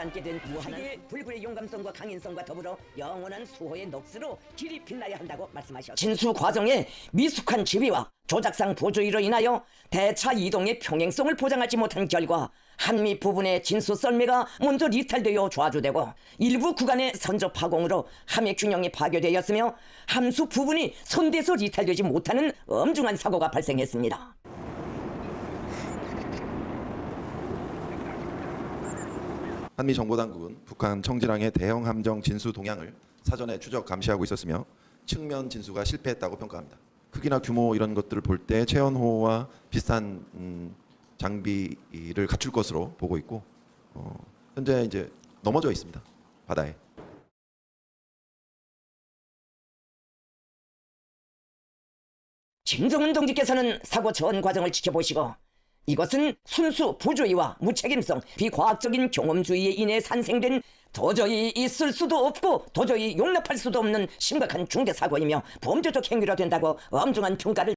함께 된 무한한 불굴의 용감성과 강인성과 더불어 영원한 수호의 넋으로 길이 빛나야 한다고 말씀하셨습니다. 진수 과정에 미숙한 지위와 조작상 보조위로 인하여 대차 이동의 평행성을 보장하지 못한 결과 한미 부분의 진수 썰매가 먼저 이탈되어 좌주되고 일부 구간의 선저 파공으로 함의 균형이 파괴되었으며 함수 부분이 선대서 이탈되지 못하는 엄중한 사고가 발생했습니다. 한미 정보당국은 북한 청지랑의 대형 함정 진수 동향을 사전에 추적 감시하고 있었으며 측면 진수가 실패했다고 평가합니다. 크기나 규모 이런 것들을 볼 때 체온호와 비슷한 음, 장비를 갖출 것으로 보고 있고 어, 현재 이제 넘어져 있습니다 바다에. 김정은 동지께서는 사고 전 과정을 지켜보시고 이것은 순수 부주의와 무책임성, 비과학적인 경험주의에 인해 산생된 도저히 있을 수도 없고 도저히 용납할 수도 없는 심각한 중대 사고이며 범죄적 행위로 된다고 엄중한 평가를